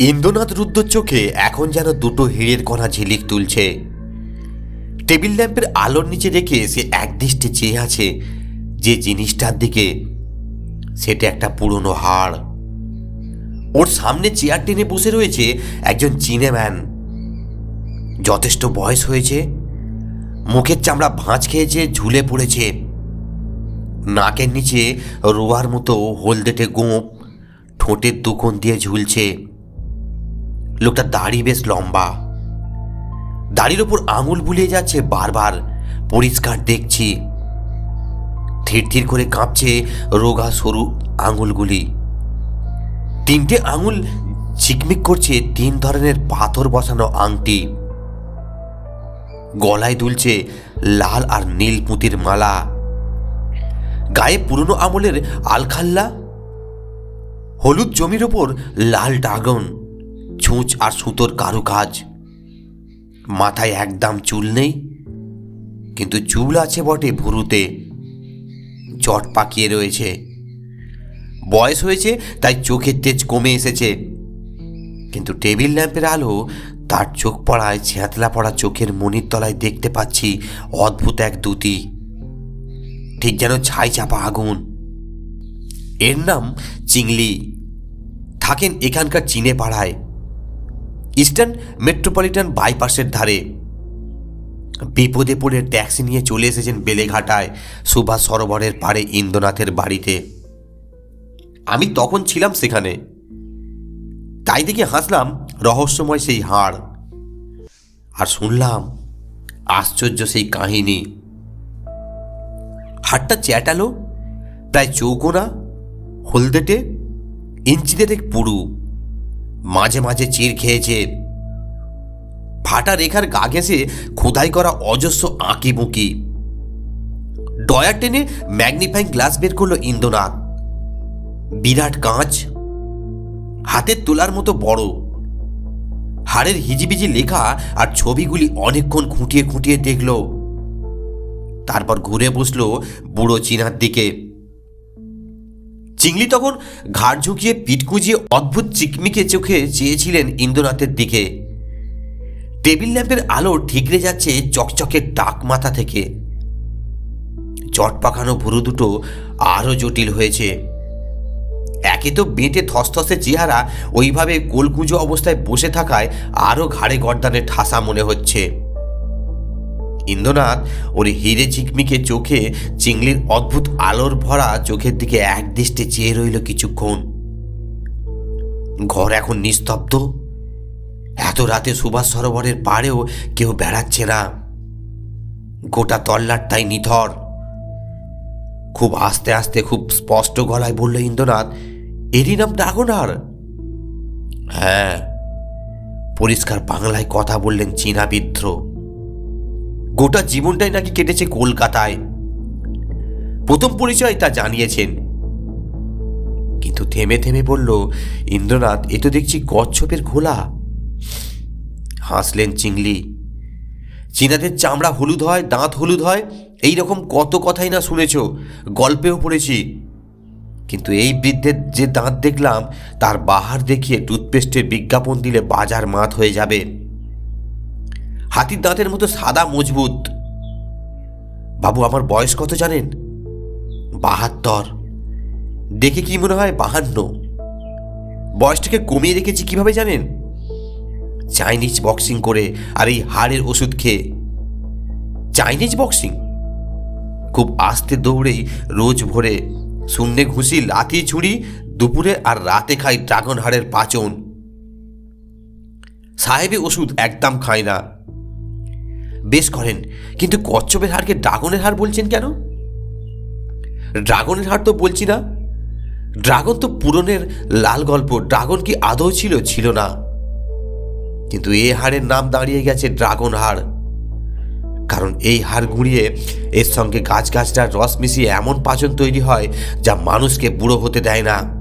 ইন্দ্রনাথ রুদ্র চোখে এখন যেন দুটো হিড়ের কণা ঝিলিক তুলছে। টেবিল ল্যাম্পের আলোর নিচে রেখে সে একদৃষ্টে চেয়ে আছে যে জিনিসটার দিকে সেটা একটা পুরনো হাড়। ওর সামনে চেয়ার টেনে বসে রয়েছে একজন চিনেম্যান যথেষ্ট বয়স হয়েছে। মুখের চামড়া ভাঁজ খেয়েছে, ঝুলে পড়েছে। নাকের নিচে রোয়ার মতো হলদেটে গোঁপ ঠোঁটের দুকোণ দিয়ে ঝুলছে। লোকটা দাড়ি বেশ লম্বা। দাড়ির ওপর আঙুল বুলিয়ে যাচ্ছে বারবার। পরিষ্কার দেখছি। ধীর ধীর করে কাঁপছে রোগা সরু আঙুলগুলি। তিনটে আঙুল ঝিকমিক করছে তিন ধরনের পাথর বসানো আংটি। গলায় দুলছে লাল আর নীল পুঁতির মালা। গায়ে পুরনো আমলের আলখাল্লা। হলুদ জমির ওপর লাল ড্রাগন। ছুঁচ আর সুতোর কারুকাজ। মাথায় একদম চুল নেই, কিন্তু চুল আছে বটে ভুরুতে। চট পাকিয়ে রয়েছে। বয়স হয়েছে, তাই চোখের তেজ কমে এসেছে। কিন্তু টেবিল ল্যাম্পের আলো, তার চোখ পড়ায় ছেঁতলা পড়া চোখের মনির তলায় দেখতে পাচ্ছি অদ্ভুত এক দুতি। ঠিক যেন ছাই চাপা আগুন। এর নাম চিংলি থাকেন এখানকার চিনে পাড়ায়। ইস্টার্ন মেট্রোপলিটন বাইপাসের ধারে। বিপদে পড়ে ট্যাক্সি নিয়ে চলে এসেছেন বেলেঘাটায় সুভাষ সরোবরের পাড়ে ইন্দ্রনাথের বাড়িতে। আমি তখন ছিলাম সেখানে। তাই দেখে হাসলাম, রহস্যময় সেই হাড়। আর শুনলাম, আশ্চর্য সেই কাহিনী। হাড়টা চ্যাটালো, প্রায় চৌকোনা, হলদেটে ইঞ্চিদের এক পুরু। মাঝে মাঝে চির খেয়েছে। ফাটা রেখার গা ঘেঁষে খোদাই করা অজস্র আঁকি বুকি ডয়ার টেনে ম্যাগনিফাইং গ্লাস বের করল ইন্দ্রনাথ। বিরাট কাঁচ, হাতের তোলার মতো বড়। হাড়ের হিজিবিজি লেখা আর ছবিগুলি অনেকক্ষণ খুঁটিয়ে খুঁটিয়ে দেখল। তারপর ঘুরে বসল বুড়ো চিনার দিকে। চিংলি তখন ঘাড় ঝুঁকিয়ে পিঠ কুঁজিয়ে অদ্ভুত চিকমিকে চোখে চেয়েছিলেন ইন্দ্রনাথের দিকে। টেবিল ল্যাম্পের আলো ঠিকরে যাচ্ছে চকচকে টাক মাথা থেকে। চট পাকানো ভুরু দুটো আরও জটিল হয়েছে। একে তো বেঁটে থসথসে চেহারা, ওইভাবে গোলকুঁজো অবস্থায় বসে থাকায় আরও ঘাড়ে গর্দানে ঠাসা মনে হচ্ছে। ইন্দ্রনাথ ওর হিরে ঝিকমিকে চোখে চিংড়ির অদ্ভুত আলোর ভরা চোখের দিকে একদৃষ্টে চেয়ে রইল কিছুক্ষণ। ঘর এখন নিস্তব্ধ। এত রাতে সুভাষ সরোবরের পাড়েও কেউ বেড়াচ্ছে না। গোটা তল্লাটটাই নিথর। খুব আস্তে আস্তে, খুব স্পষ্ট গলায় বলল ইন্দ্রনাথ, এরই নাম ড্রাগনার হ্যাঁ। পরিষ্কার বাংলায় কথা বললেন চীনা বিদ্র গোটা জীবনটাই নাকি কেটেছে কলকাতায়। প্রথম পরিচয় তা জানিয়েছেন। কিন্তু থেমে থেমে বলল, ইন্দ্রনাথ, এ তো দেখছি কচ্ছপের ঘোলা। হাসলেন চিংলি চীনাদের চামড়া হলুদ হয়, দাঁত হলুদ হয়, এই রকম কত কথাই না শুনেছ, গল্পেও পড়েছি। কিন্তু এই বৃদ্ধের যে দাঁত দেখলাম, তার বাহার দেখিয়ে টুথপেস্টের বিজ্ঞাপন দিলে বাজার মাত হয়ে যাবে। হাতির দাঁতের মতো সাদা, মজবুত। বাবু, আমার বয়স কত জানেন? বাহাত্তর। দেখে কি মনে হয় বাহান্ন? বয়সটাকে কমিয়ে রেখেছি কীভাবে জানেন? চাইনিজ বক্সিং করে আর এই হাড়ের ওষুধ খেয়ে। Chinese boxing? খুব আস্তে দৌড়েই রোজ ভোরে শূন্যে ঘুষি, লাথি, ছুরি, দুপুরে আর রাতে খাই ড্রাগন হাড়ের পাচন। সাহেবে ওষুধ একদম খায় না। বেশ করেন। কিন্তু কচ্ছপের হাড়কে ড্রাগনের হাড় বলছেন কেন? ড্রাগনের হাড় তো বলছি না। ড্রাগন তো পুরনের লাল গল্প। ড্রাগন কি আদৌ ছিল? ছিল না। কিন্তু এ হাড়ের নাম দাঁড়িয়ে গেছে ড্রাগন হাড় কারণ এই হাড় গুঁড়িয়ে এর সঙ্গে গাছ গাছটার রস মিশিয়ে এমন পাচন তৈরি হয় যা মানুষকে বুড়ো হতে দেয় না।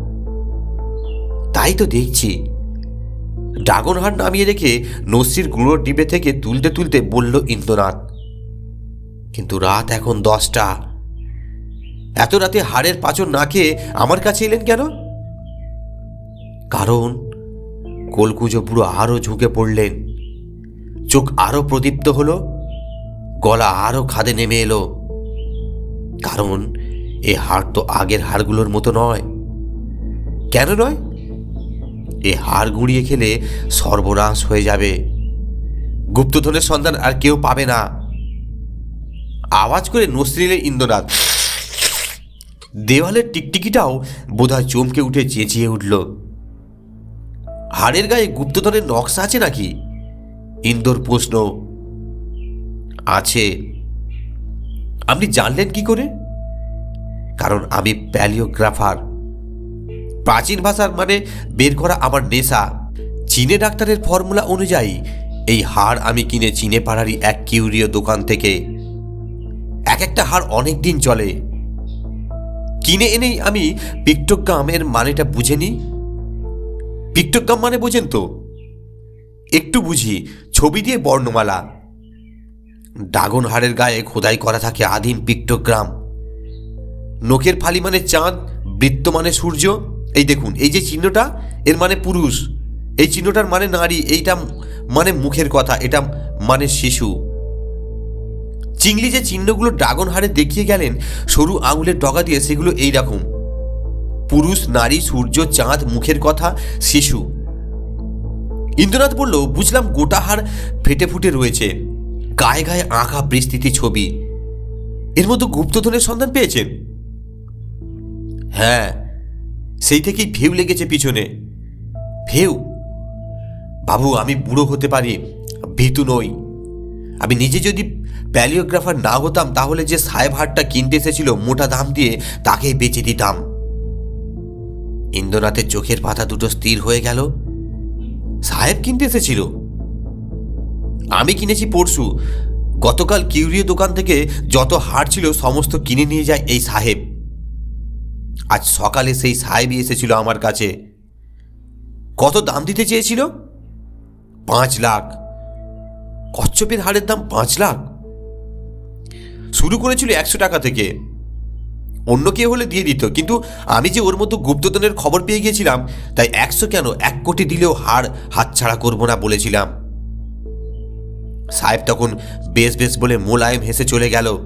তাই তো দেখছি। ড্রাগন হাড় নামিয়ে রেখে নসির গুঁড়োর ডিবে থেকে তুলতে তুলতে বলল ইন্দ্রনাথ, কিন্তু রাত এখন দশটা। এত রাতে হাড়ের পাচন না খেয়ে আমার কাছে এলেন কেন? কারণ কলকুজো বুড়ো আরও ঝুঁকে পড়লেন। চোখ আরও প্রদীপ্ত হলো, গলা আরও খাদে নেমে এলো। কারণ এ হাড় তো আগের হাড়গুলোর মতো নয়। কেন নয়? এ হাড় গুঁড়িয়ে খেলে সর্বনাশ হয়ে যাবে। গুপ্তধনের সন্ধান আর কেউ পাবে না। আওয়াজ করে নসরিলের ইন্দ্রনাথ। দেওয়ালের টিকটিকিটাও বোধহয় চমকে উঠে চেঁচিয়ে উঠল। হাড়ের গায়ে গুপ্তধনের নকশা আছে নাকি? ইন্দোর প্রশ্ন। আছে। আপনি জানলেন কি করে? কারণ আমি প্যালিওগ্রাফার। প্রাচীন ভাষার মানে বের করা আমার নেশা। চীনে ডাক্তারের ফর্মুলা অনুযায়ী, এই হাড় আমি কিনে চীনে পাড়ারই এক কিউরিও দোকান থেকে। এক একটা হাড় অনেক দিন চলে। কিনে এনেই আমি পিক্টোগ্রামের মানেটা বুঝে নিই? পিক্টোগ্রাম মানে বোঝেন তো? একটু বুঝি, ছবি দিয়ে বর্ণমালা। ড্রাগন হাড়ের গায়ে খোদাই করা থাকে আদিম পিক্টোগ্রাম। নখের ফালি মানে চাঁদ, বৃত্ত মানে সূর্য। এই দেখুন, এই যে চিহ্নটা, এর মানে পুরুষ। এই চিহ্নটার মানে নারী, এইটা মানে মুখের কথা, এটা মানে শিশু। চিংলি যে চিহ্নগুলো ড্রাগন হাড়ে দেখিয়ে গেলেন, সরু আঙুলের ডগা দিয়ে, সেগুলো এই রকম। পুরুষ, নারী, সূর্য, চাঁদ, মুখের কথা, শিশু। ইন্দ্রনাথ বলল, বুঝলাম গোটা হাড় ফেটে ফুটে রয়েছে। গায়ে গায়ে আঁকা বিস্তৃতি ছবি। এর মধ্যে গুপ্তধনের সন্ধান পেয়েছেন? হ্যাঁ সেই থেকেই ভেউ লেগেছে পিছনে। ভেউ বাবু, আমি বুড়ো হতে পারি, ভীতু নই। আমি নিজে যদি প্যালিওগ্রাফার না হতাম, তাহলে যে সাহেব হাটটা কিনতে এসেছিল মোটা দাম দিয়ে, তাকেই বেচে দিতাম। ইন্দ্রনাথের চোখের পাতা দুটো স্থির হয়ে গেল। সাহেব কিনতে এসেছিল? আমি কিনেছি পরশু। গতকাল কিউরিও দোকান থেকে যত হার ছিল, সমস্ত কিনে নিয়ে যায় এই সাহেব। আজ সকালে সেই সাহেবই এসেছিল আমার কাছে। কত দাম দিতে চেয়েছিল? পাঁচ লাখ। কচ্ছপের হাড়ের দাম পাঁচ লাখ। শুরু করেছিল একশো টাকা থেকে। অন্য কেউ হলে দিয়ে দিত, কিন্তু আমি যে ওর মতো গুপ্তধনের খবর পেয়ে গিয়েছিলাম তাই একশো কেন এক কোটি দিলেও হাড় হাতছাড়া করব না বলেছিলাম। সাহেব তখন বেশ বেশ বলে মোলায়েম হেসে চলে গেল।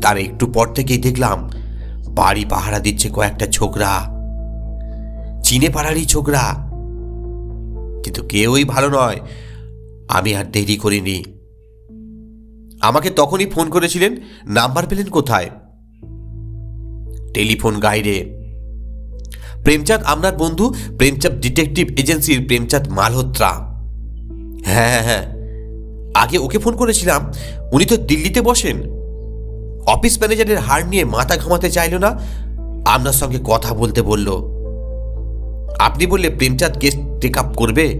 তার একটু পর থেকেই দেখলাম বাড়ি পাহারা দিচ্ছে কয়েকটা ছোকরা। চিনে পাড়ারই ছোকরা। কিন্তু কেউই ভালো নয়। আমি আর দেরি করিনি। আমাকে তখনই ফোন করেছিলেন, নাম্বার পেলেন কোথায়? টেলিফোন গাইডে। প্রেমচাঁদ আপনার বন্ধু, প্রেমচাঁদ ডিটেকটিভ এজেন্সির প্রেমচাঁদ মালহোত্রা। হ্যাঁ হ্যাঁ হ্যাঁ। আগে ওকে ফোন করেছিলাম। উনি তো দিল্লিতে বসেন। অফিস ম্যানেজারের হার নিয়ে মাথা ঘামাতে চাইল না আপনার সঙ্গে কথা বলতে বলল, আপনি বললে প্রেমচাঁদ কেস টেক আপ করবে?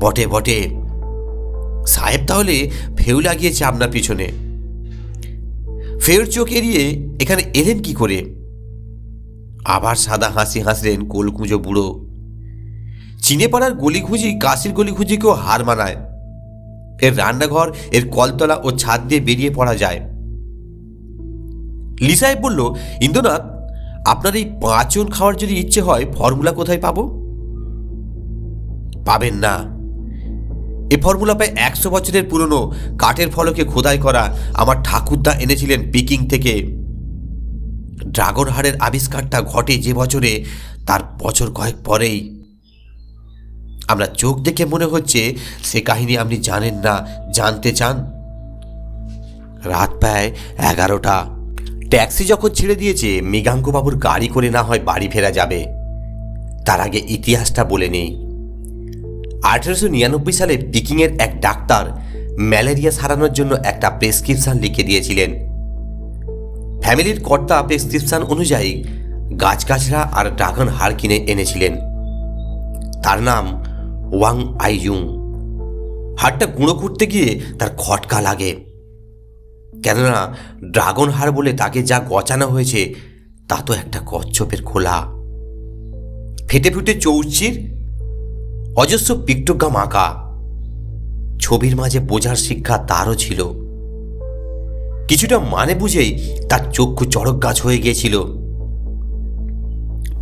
বটে বটে। সাহেব তাহলে ফেউ লাগিয়েছে আপনার পিছনে। ফের চোখ এড়িয়ে এখানে এলেন কি করে? আবার সাদা হাসি হাসলেন কোলকুঁজো বুড়ো। চিনে পাড়ার গলিঘুঁজি কাশির গলিঘুঁজিকেও হার মানায়। এর রান্নাঘর, এর কলতলা ও ছাদ দিয়ে বেরিয়ে পড়া যায়। লিসাহেব বলল, ইন্দ্রনাথ, আপনার এই পাঁচজন খাওয়ার যদি ইচ্ছে হয়, ফর্মুলা কোথায় পাবো? পাবেন না। এ ফর্মুলা প্রায় একশো বছরের পুরনো। কাঠের ফলকে খোদাই করা। আমার ঠাকুরদা এনেছিলেন পিকিং থেকে। ড্রাগন হাড়ের আবিষ্কারটা ঘটে যে বছরে, তার বছর কয়েক পরেই। আমরা চোখ দেখে মনে হচ্ছে, সে কাহিনী আপনি জানেন না, জানতে চান? রাত প্রায় এগারোটা। ট্যাক্সি যখন ছেড়ে দিয়েছে মৃগাঙ্কবাবুর গাড়ি করে না হয় বাড়ি ফেরা যাবে। তার আগে ইতিহাসটা বলে নেই। আঠেরোশো নিরানব্বই সালে পিকিংয়ের এক ডাক্তার ম্যালেরিয়া সারানোর জন্য একটা প্রেসক্রিপশন লিখে দিয়েছিলেন। ফ্যামিলির কর্তা প্রেসক্রিপশন অনুযায়ী গাছগাছরা আর ড্রাগন হাড় কিনে এনেছিলেন। তার নাম ওয়াং আইয়ুং। হাড়টা গুঁড়ো করতে গিয়ে তার খটকা লাগে। কেননা ড্রাগন হাড় বলে তাকে যা গচানো হয়েছে, তা তো একটা কচ্ছপের খোলা। ফেটে ফুটে চৌচির, অজস্র পিক্টোগ্রাম আঁকা। ছবির মাঝে বোঝার শিক্ষা তারও ছিল। কিছুটা মানে বুঝেই তার চক্ষু চড়ক গাছ হয়ে গিয়েছিল।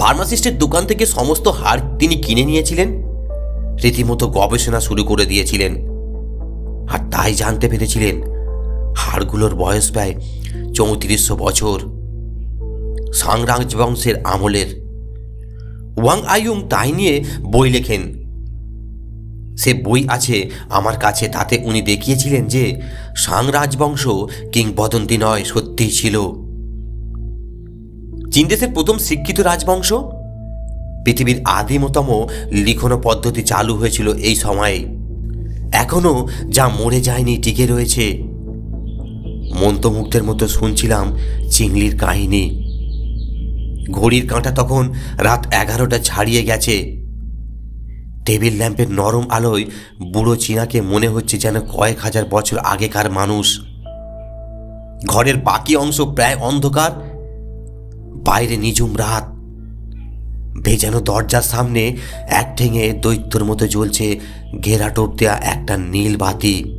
ফার্মাসিস্টের দোকান থেকে সমস্ত হার তিনি কিনে নিয়েছিলেন, রীতিমতো গবেষণা শুরু করে দিয়েছিলেন। আর তাই জানতে পেরেছিলেন হাড়গুলোর বয়স প্রায় চৌত্রিশশো বছর। সাংরাজ বংশের আমলের। ওয়াং আইয়ুং তাই নিয়ে বই লেখেন। সে বই আছে আমার কাছে, তাতে উনি দেখিয়েছিলেন যে সাং রাজবংশ কিংবদন্তি নয়, সত্যিই ছিল। চীন দেশের প্রথম শিক্ষিত রাজবংশ পৃথিবীর আদিমতম লিখন পদ্ধতি চালু হয়েছিল এই সময়ে। এখনও যা মরে যায়নি, টিকে রয়েছে। মন্ত্রমুগ্ধের মতো শুনছিলাম চিংলির কাহিনী। ঘড়ির কাঁটা তখন রাত এগারোটা ছাড়িয়ে গেছে। টেবিল ল্যাম্পের নরম আলোয় বুড়ো চীনাকে মনে হচ্ছে যেন কয়েক হাজার বছর আগেকার মানুষ। ঘরের বাকি অংশ প্রায় অন্ধকার, বাইরে নিঝুম রাত। ভেজানো দরজার সামনে এক ঠেঙে দৈত্যর মতো জ্বলছে ঘেরা টোপ দেওয়া একটা নীল বাতি।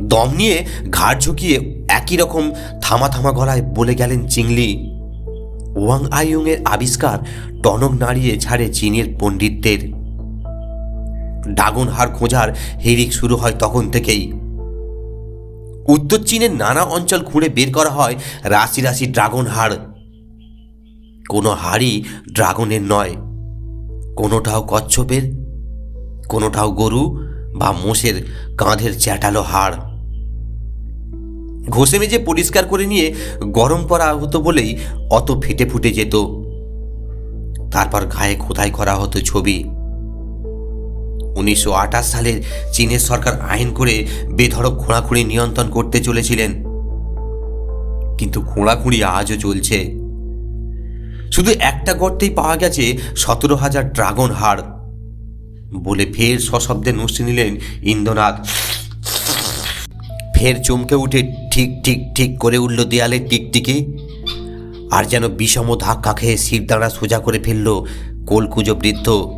দম নিয়ে ঘাড় ঝুঁকিয়ে একই রকম থামা থামা গলায় বলে গেলেন চিংলি ওয়াং আইয়ুংয়ের আবিষ্কার টনক নাড়িয়ে ছাড়ে চীনের পণ্ডিতদের। ডাগন হাড় খোঁজার হিরিক শুরু হয় তখন থেকেই। উত্তর চীনের নানা অঞ্চল খুঁড়ে বের করা হয় রাশি রাশি ড্রাগন হাড়। কোনো হাড়ই ড্রাগনের নয়, কোনোটাও কচ্ছপের, কোনোটাও গরু বা মোষের কাঁধের চ্যাটালো হাড়। ঘষে মেজে পরিষ্কার করে নিয়ে গরম করা হতো বলেই অত ফেটে ফুটে যেত। তারপর গায়ে খোদাই করা হতো ছবি। উনিশশো আঠাশ সালের চীনের সরকার আইন করে বেধড়ক খোঁড়াখুঁড়ি নিয়ন্ত্রণ করতে চলেছিলেন। কিন্তু খোঁড়াখুঁড়ি আজও চলছে। শুধু একটা গর্তেই পাওয়া গেছে সতেরো হাজার ড্রাগন হাড়। বলে ফের সশব্দে নুসে নিলেন ইন্দ্রনাথ। ফের চমকে উঠে ঠিক ঠিক ঠিক করে উঠল দেয়ালের টিকটিকি আর যেন বিষম ধাক্কা খেয়ে শিরদাঁড়া সোজা করে ফেলল কোলকুজো বৃদ্ধ।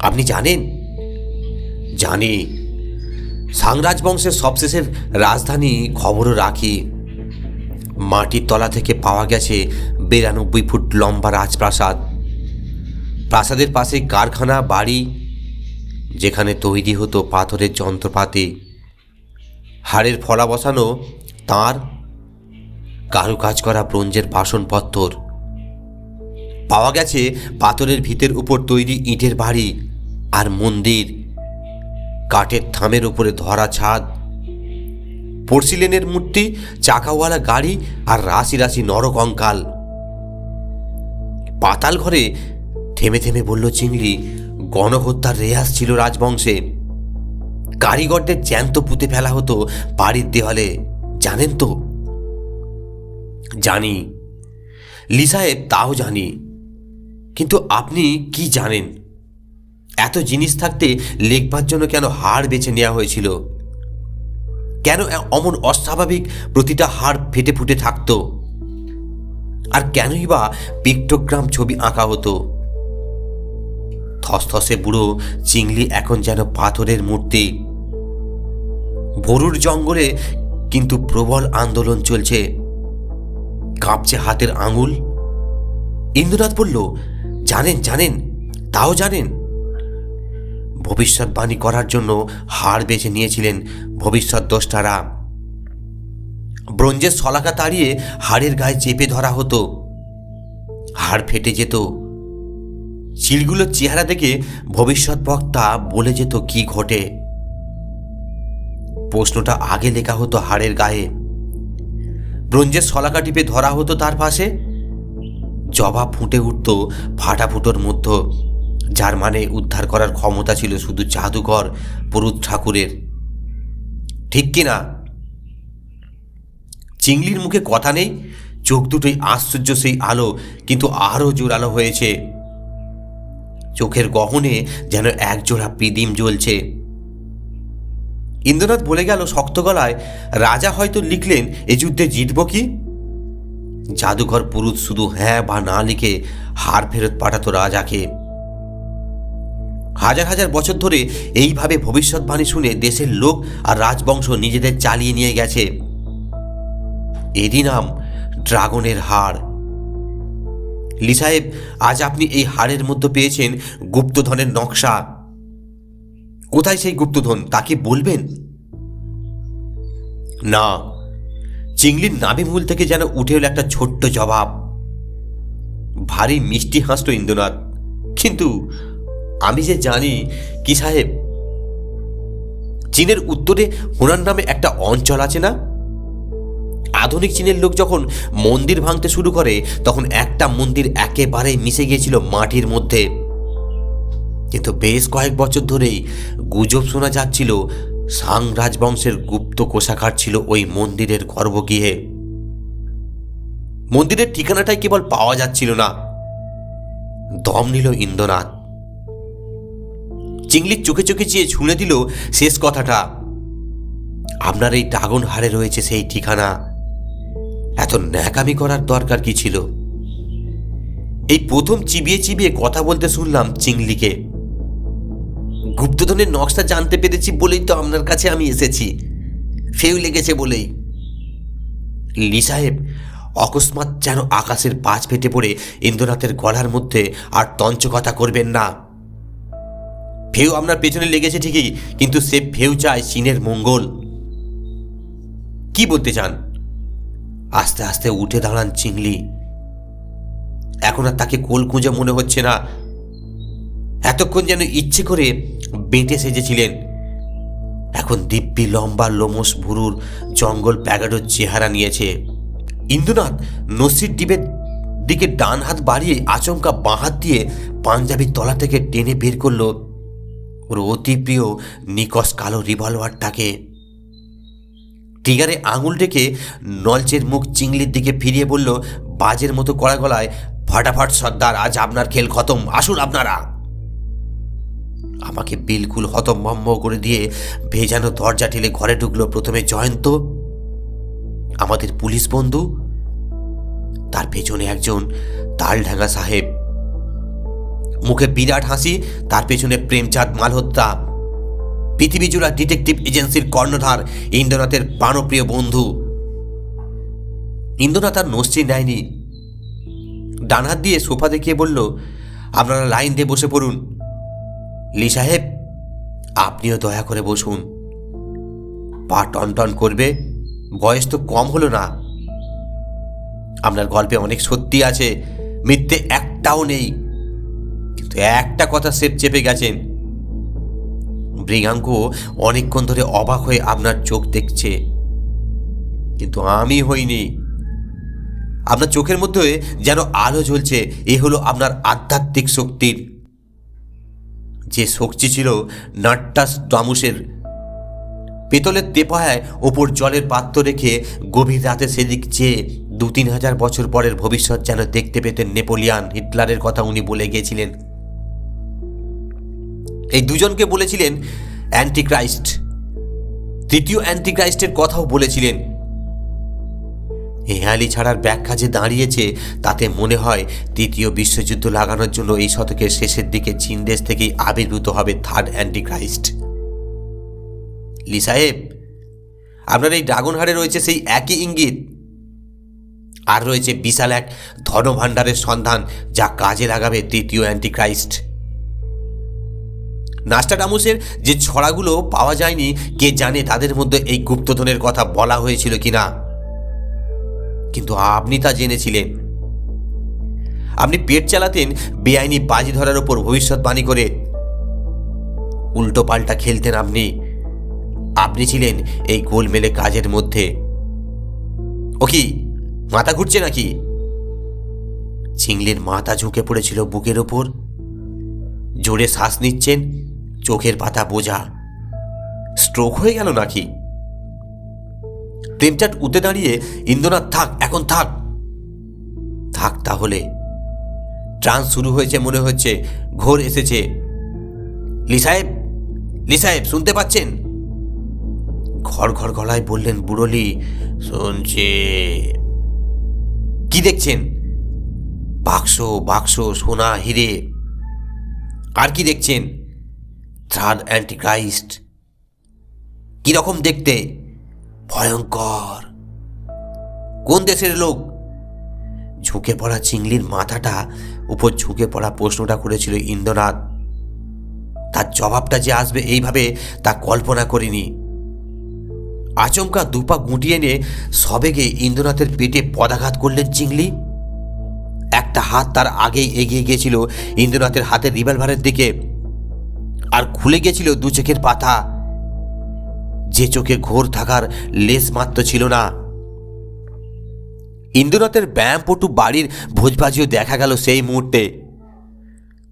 আপনি জানেন? জানি। সাংরাজ বংশের সবশেষের রাজধানী খবরও রাখি। মাটির তলা থেকে পাওয়া গেছে বিরানব্বই ফুট লম্বা রাজপ্রাসাদ। প্রাসাদের পাশে কারখানা, বাড়ি, যেখানে তৈরি হতো পাথরের যন্ত্রপাতি, হাড়ের ফলা বসানো, তার কারুকাজ করা ব্রোঞ্জের বাসনপত্তর। পাওয়া গেছে পাথরের ভিতের উপর তৈরি ইটের বাড়ি আর মন্দির, কাঠের থামের উপরে ধরা ছাদ পোর্সিলেনের মূর্তি, চাকাওয়ালা গাড়ি আর রাশি রাশি নরকঙ্কাল। পাতাল ঘরে থেমে থেমে বলল চিংড়ি, গণহত্যার রেয়াজ ছিল রাজবংশে। কারিগরদের জ্যান্ত পুঁতে ফেলা হতো বাড়ির দেওয়ালে, জানেন তো? জানি। লি সাহেব, তাও জানি। কিন্তু আপনি কি জানেন? এত জিনিস থাকতে লেখবার জন্য কেন হাড় বেছে নেওয়া হয়েছিল? কেন অমন অস্বাভাবিক প্রতিটা হাড় ফেটে ফুটে থাকতো? আর কেনই বা পিক্টোগ্রাম ছবি আঁকা হতো? থসথসে বুড়ো চিংলি এখন যেন পাথরের মূর্তি। বরুর জঙ্গলে কিন্তু প্রবল আন্দোলন চলছে। কাঁপছে হাতের আঙুল। ইন্দ্রনাথ বলল, জানেন জানেন, তাও জানেন? ভবিষ্যৎবাণী করার জন্য হাড় বেছে নিয়েছিলেন ভবিষ্যৎ দ্রষ্টারা। ব্রোঞ্জের শলাকা তাড়িয়ে হাড়ের গায়ে চেপে ধরা হতো। হাড় ফেটে যেত। চিলগুলোর চেহারা দেখে ভবিষ্যৎ বক্তা বলে যেত কি ঘটে। প্রশ্নটা আগে লেখা হতো হাড়ের গায়ে। ব্রোঞ্জের শলাকা টিপে ধরা হতো তার পাশে। জবাব ফুটে উঠত ফাটা ফুটোর মধ্যে, যার মানে উদ্ধার করার ক্ষমতা ছিল শুধু জাদুঘর পুরুত ঠাকুরের। ঠিক কিনা চিংলির মুখে কথা নেই, চোখ দুটোই আশ্চর্য সেই আলো, কিন্তু আরও জোরালো হয়েছে। চোখের গহনে যেন একজোড়া পিদিম জ্বলছে। ইন্দ্রনাথ বলে গেল, শক্ত গলায়, রাজা হয়তো লিখলেন, এ যুদ্ধে জিতব কি? জাদুঘর পুরুষ শুধু হ্যাঁ বা না লিখে হার ফেরত পাঠাতো রাজাকে। হাজার হাজার বছর ধরে এইভাবে ভবিষ্যৎবাণী শুনে দেশের লোক আর রাজবংশ নিজেদের চালিয়ে নিয়ে গেছে। এরই নাম, ড্রাগনের হাড়। লি সাহেব, আজ আপনি এই হাড়ের মধ্যে পেয়েছেন গুপ্তধনের নকশা। কোথায় সেই গুপ্তধন? তাকে বলবেন? না, চিংড়ির নাভি মূল থেকে যেন উঠে এলো একটা ছোট্ট জবাব। ভারী মিষ্টি হাসল ইন্দ্রনাথ। কিন্তু আমি যে জানি, কি সাহেব? চীনের উত্তরে হুনান নামে একটা অঞ্চল আছে না? আধুনিক চীনের লোক যখন মন্দির ভাঙতে শুরু করে, তখন একটা মন্দির একেবারেই মিশে গিয়েছিল মাটির মধ্যে। কিন্তু বেশ কয়েক বছর ধরেই গুজব শোনা যাচ্ছিল, সাং রাজবংশের গুপ্ত কোষাগার ছিল ওই মন্দিরের গর্ভগৃহে। মন্দিরের ঠিকানাটাই কেবল পাওয়া যাচ্ছিল না। দম নিল ইন্দ্রনাথ। চিংলির চোখে চোখে চেয়ে ছুঁড়ে দিল শেষ কথাটা। আপনার এই ড্রাগন হাড়ে রয়েছে সেই ঠিকানা। এত ন্যাকামি করার দরকার কি ছিল? এই প্রথম চিবিয়ে চিবিয়ে কথা বলতে শুনলাম চিংলিকে। গুপ্তধনের নকশা জানতে পেরেছি বলেই তো আপনার কাছে আমি এসেছি। ফেউ লেগেছে বলেই। লি সাহেব, অকস্মাৎ যেন আকাশের পাঁচ ফেটে পড়ে ইন্দ্রনাথের গলার মধ্যে আর তঞ্চ কথা করবেন না। ফেউ আপনার পেছনে লেগেছে ঠিকই, কিন্তু সে ফেউ চায় চীনের মঙ্গল। কি বলতে চান? আস্তে আস্তে উঠে দাঁড়ান চিংলি এখন আর তাকে কোল কুঁজে মনে হচ্ছে না। এতক্ষণ যেন ইচ্ছে করে বেঁটে সেজেছিলেন। এখন দিব্যি, লম্বা, লোমস ভুরুর জঙ্গল প্যাগাডোর চেহারা নিয়েছে। ইন্দ্রনাথ নসির ডিবের দিকে ডান হাত বাড়িয়ে আচমকা বাঁ হাত দিয়ে পাঞ্জাবির তলা থেকে টেনে বের করল। ওর অতি প্রিয় নিকস কালো রিভলভারটাকে টিগারে আঙুল ডেকে নলচের মুখ চিংলির দিকে ফিরিয়ে বলল, বাজের মতো কড়া গলায়, ফাটাফাট সর্দার, আজ আপনার খেল খতম, আসুন আপনারা। আমাকে বিলকুল হতম্বম্ব করে দিয়ে ভেজানো দরজা ঠেলে ঘরে ঢুকলো প্রথমে জয়ন্ত, আমাদের পুলিশ বন্ধু, তার পেছনে একজন তালঢাঙ্গা সাহেব। মুখে বিরাট হাসি, তার পেছনে প্রেমচাঁদ মালহোত্রা। পৃথিবী জোড়া ডিটেকটিভ এজেন্সির কর্ণধার ইন্দ্রনাথের প্রাণপ্রিয় বন্ধু। ইন্দ্রনাথ আর নস্যি নেয়নি। ডান হাত দিয়ে সোফা দেখিয়ে বলল, আপনারা লাইন দিয়ে বসে পড়ুন। লি সাহেব, আপনিও দয়া করে বসুন। পা টন টন করবে, বয়স তো কম হলো না। আপনার গল্পে অনেক সত্যি আছে, মিথ্যে একটাও নেই। কিন্তু একটা কথা সেপ চেপে গেছেন। মৃগাঙ্ক অনেকক্ষণ ধরে অবাক হয়ে আপনার চোখ দেখছে। কিন্তু আমি হইনি। আপনার চোখের মধ্যে যেন আলো জ্বলছে, এ হলো আপনার আধ্যাত্মিক শক্তির। যে শক্তি ছিল নাট্টাস ডামুসের। পেতলের তেপায় ওপর জলের পাত্র রেখে গভীর রাতে সেদিক চেয়ে দু তিন হাজার বছর পরের ভবিষ্যৎ যেন দেখতে পেতেন নেপোলিয়ান হিটলারের কথা উনি বলে গিয়েছিলেন। এই দুজনকে বলেছিলেন অ্যান্টিক্রাইস্ট। তৃতীয় অ্যান্টিক্রাইস্টের কথাও বলেছিলেন। হেয়ালি ছাড়ার ব্যাখ্যা যে দাঁড়িয়েছে, তাতে মনে হয় তৃতীয় বিশ্বযুদ্ধ লাগানোর জন্য এই শতকের শেষের দিকে চীন দেশ থেকেই আবির্ভূত হবে থার্ড অ্যান্টিক্রাইস্ট। লি সাহেব, আপনার এই ড্রাগন হাড়ে রয়েছে সেই একই ইঙ্গিত। আর রয়েছে বিশাল এক ধনভাণ্ডারের সন্ধান যা কাজে লাগাবে তৃতীয় অ্যান্টিক্রাইস্ট। নাস্টাডামুসের যে ছড়াগুলো পাওয়া যায়নি, কে জানে তাদের মধ্যে এই গুপ্তধনের কথা বলা হয়েছিল কি না কিন্তু আপনি তা জেনেছিলেন। আপনি পেট চালাতেন, বেআইনি বাজি ধরার ওপর ভবিষ্যৎবাণী করে। উল্টো পাল্টা খেলতেন আপনি। আপনি ছিলেন এই গোলমেলে কাজের মধ্যে। ও কি, মাথা ঘুরছে নাকি? চিংলির মাথা ঝুঁকে পড়েছিল বুকের ওপর। জোরে শ্বাস নিচ্ছেন। চোখের পাতা বোঝা। স্ট্রোক হয়ে গেল নাকি? প্রেমচাট উঠে দাঁড়িয়ে, ইন্দ্রনাথ, থাক, এখন থাক। থাক তাহলে। ট্রান্স শুরু হয়েছে, মনে হচ্ছে ঘোর এসেছে। লি সাহেব লি সাহেব, শুনতে পাচ্ছেন? ঘর ঘর গলায় বললেন বুড়লি শুনছে। কি দেখছেন? বাক্স বাক্স, সোনা, হিরে। আর কি দেখছেন? Third antichrist. কীরকম দেখতে? ভয়ঙ্কর। কোন দেশের লোক? ঝুঁকে পড়া চিংড়ির মাথাটা, উপর ঝুঁকে পড়া প্রশ্নটা করেছিল ইন্দ্রনাথ। তার জবাবটা যে আসবে এইভাবে তা কল্পনা করিনি। আচমকা দুপা গুটিয়ে নিয়ে সবেগে ইন্দ্রনাথের পেটে পদাঘাত করলেন চিংলি একটা হাত তার আগেই এগিয়ে গিয়েছিল ইন্দ্রনাথের হাতের রিভলভারের দিকে। আর খুলে গেছিল দু চোখের পাতা। যে চোখে ঘোর থাকার লেশ মাত্র ছিল না। ইন্দ্রনাথের ব্যায়ামপটু বাড়ির ভোজবাজিও দেখা গেল সেই মুহূর্তে।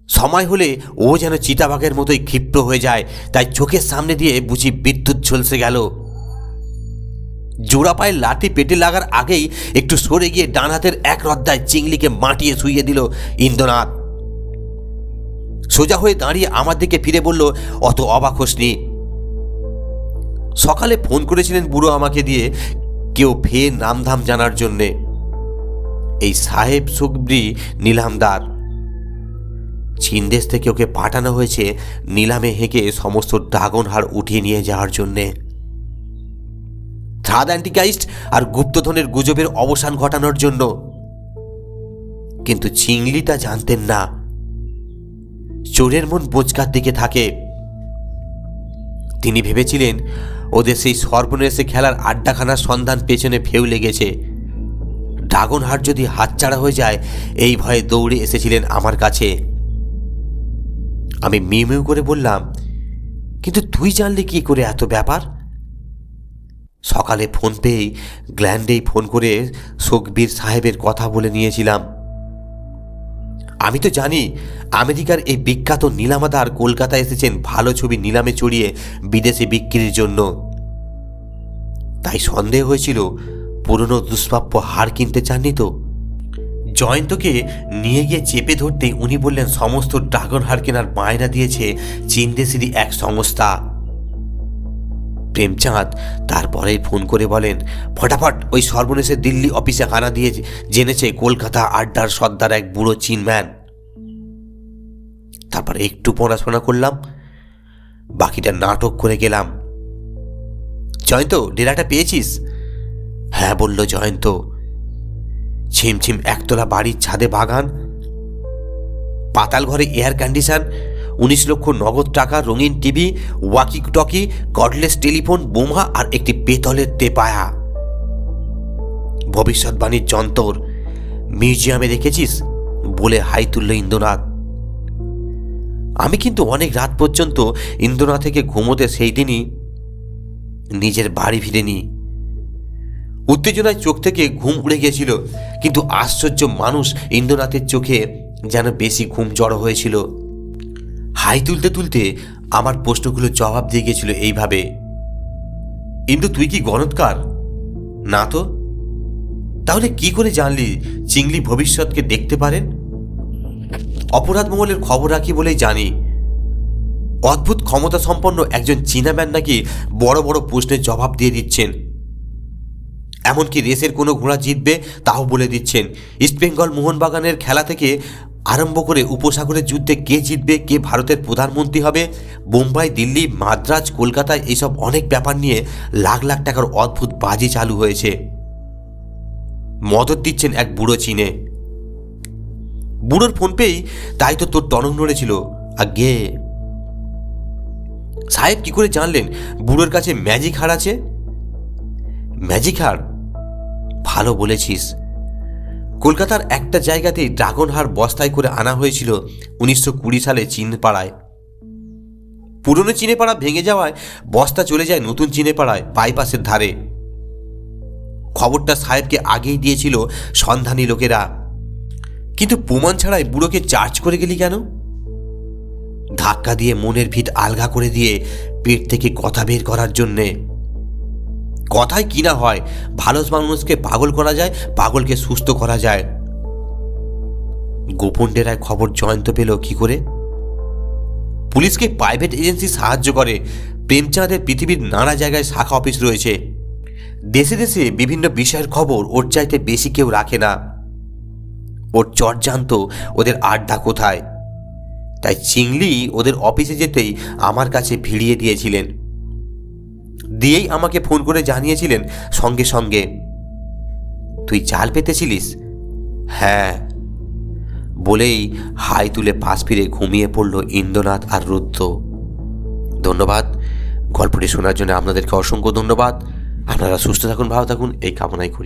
সময় হলে ও যেন চিতাবাঘের মতোই ক্ষিপ্র হয়ে যায়, তাই চোখের সামনে দিয়ে বুঝি বিদ্যুৎ ঝলসে গেল। জোড়া পায়ে লাঠি পেটে লাগার আগেই একটু সরে গিয়ে ডান হাতের এক রদ্দায় চিংলিকে মাটিয়ে শুইয়ে দিল ইন্দ্রনাথ। সোজা হয়ে দাঁড়িয়ে আমার দিকে ফিরে বলল, অত অবাক হোসনি। সকালে ফোন করেছিলেন বুড়ো আমাকে দিয়ে কেউ ফের নামধাম জানার জন্যে। এই সাহেব সুকব্রি নিলামদার। চীন দেশ থেকে ওকে পাঠানো হয়েছে নিলামে হেঁকে সমস্ত ড্রাগন হাড় উঠিয়ে নিয়ে যাওয়ার জন্যে। থ্রাদ অ্যান্টিকাইস্ট আর গুপ্তধনের গুজবের অবসান ঘটানোর জন্য। কিন্তু চিংলি তা জানতেন না। চোরের মন বোচকার দিকে থাকে। তিনি ভেবেছিলেন, ওদের সেই সর্বনেশে খেলার আড্ডাখানার সন্ধান পেছনে ফেউ লেগেছে। ড্রাগন হাট যদি হাতছাড়া হয়ে যায়, এই ভয়ে দৌড়ে এসেছিলেন আমার কাছে। আমি মিউ মিউ করে বললাম, কিন্তু তুই জানলে কি করে এত ব্যাপার? সকালে ফোন পেয়েই গ্ল্যান্ডেই ফোন করে শোকবীর সাহেবের কথা বলে নিয়েছিলাম। আমি তো জানি আমেরিকার এই বিখ্যাত নীলামাদার কলকাতা এসেছেন ভালো ছবি নিলামে চড়িয়ে বিদেশে বিক্রির জন্য। তাই সন্দেহ হয়েছিল, পুরনো দুষ্প্রাপ্য হার কিনতে চাননি তো? জয়ন্তকে নিয়ে গিয়ে চেপে ধরতেই উনি বললেন, সমস্ত ড্রাগন হার কেনার বায়না দিয়েছে চীন দেশেরই এক সংস্থা। প্রেমচাঁদ তারপরেই ফোন করে বলেন, ফটাফট ওই সর্বনেশের দিল্লি অফিসে হানা দিয়ে জেনেছে কলকাতা আড্ডার সর্দার এক বুড়ো চিনম্যান তারপর একটু পড়াশোনা করলাম, বাকিটা নাটক করে গেলাম। জয়ন্ত, ডেরাটা পেয়েছিস? হ্যাঁ বলল জয়ন্ত। ছিমছিম একতলা বাড়ির ছাদে বাগান, পাতাল ঘরে এয়ার কন্ডিশন উনিশ লক্ষ নগদ টাকা, রঙিন TV walkie talkie cordless telephone, বোমা আর একটি পেতলের তেপায়া। ভবিষ্যৎবাণীর যন্তর। মিউজিয়ামে দেখেছিস? বলে হাই তুলল ইন্দ্রনাথ। আমি কিন্তু অনেক রাত পর্যন্ত ইন্দ্রনাথ থেকে ঘুমোতে সেই দিনই নিজের বাড়ি ফিরেনি। উত্তেজনায় চোখ থেকে ঘুম উড়ে গিয়েছিল, কিন্তু আশ্চর্য মানুষ ইন্দ্রনাথের চোখে যেন বেশি ঘুম জড়ো হয়েছিল। হাই তুলতে তুলতে আমার প্রশ্নগুলো জবাব দিয়ে গেছিল এইভাবে। ইন্দু, তুই কি গণৎকার? না তো। তাহলে কি করে জানলি চিংলি ভবিষ্যৎকে দেখতে পারেন? অপরাধ মহলের খবর রাখি বলেই জানি। অদ্ভুত ক্ষমতা সম্পন্ন একজন চীনাম্যান নাকি বড় বড় প্রশ্নের জবাব দিয়ে দিচ্ছেন? এমনকি রেসের কোনো ঘোড়া জিতবে তাও বলে দিচ্ছেন। ইস্টবেঙ্গল মোহনবাগানের খেলা থেকে আরম্ভ করে উপসাগরের যুদ্ধে কে জিতবে, কে ভারতের প্রধানমন্ত্রী হবে, বোম্বাই, দিল্লি, মাদ্রাজ, কলকাতায় এইসব অনেক ব্যাপার নিয়ে লাখ লাখ টাকার অদ্ভুত বাজি চালু হয়েছে। মদত দিচ্ছেন এক বুড়ো চীনে। বুড়োর ফোন পেয়েই তাই তো তোর টনক নড়েছিল। আগে সাহেব কি করে জানলেন, বুড়োর কাছে ম্যাজিক হার আছে? ম্যাজিক হার ভালো বলেছিস। কলকাতার একটা জায়গাতেই ড্রাগন হার বস্তায় করে আনা হয়েছিল উনিশশো কুড়ি সালে চীনপাড়ায়। পুরনো চিনেপাড়া ভেঙে যাওয়ায় বস্তা চলে যায় নতুন চিনেপাড়ায়, বাইপাসের ধারে। খবরটা সাহেবকে আগেই দিয়েছিল সন্ধানী লোকেরা। কিন্তু প্রমাণ ছাড়াই বুড়োকে চার্জ করে গেলি কেন? ধাক্কা দিয়ে মনের ভিত আলগা করে দিয়ে পেট থেকে কথা বের করার জন্যে। কথায় কি না হয় ভালো মানুষকে পাগল করা যায়, পাগলকে সুস্থ করা যায়। গোপন ডেরায় খবর জয়ন্ত পেল কি করে? পুলিশকে প্রাইভেট এজেন্সি সাহায্য করে, প্রেমচাঁদের পৃথিবীর নানা জায়গায় শাখা অফিস রয়েছে। দেশে দেশে বিভিন্ন বিষয়ের খবর ওর চাইতে বেশি কেউ রাখে না। ওর চট জানতো ওদের আড্ডা কোথায়। তাই চিংলি ওদের অফিসে যেতেই আমার কাছে ভিড়িয়ে দিয়েছিলেন। দিয়েই আমাকে ফোন করে জানিয়েছিলেন সঙ্গে সঙ্গে। তুই চাল পেতেছিলিস? হ্যাঁ। বলেই হাই তুলে পাশ ফিরে ঘুমিয়ে পড়ল ইন্দ্রনাথ আর রুদ্র। ধন্যবাদ। গল্পটি শোনার জন্য আপনাদেরকে অসংখ্য ধন্যবাদ। আপনারা সুস্থ থাকুন, ভালো থাকুন। এই কামনাই করি।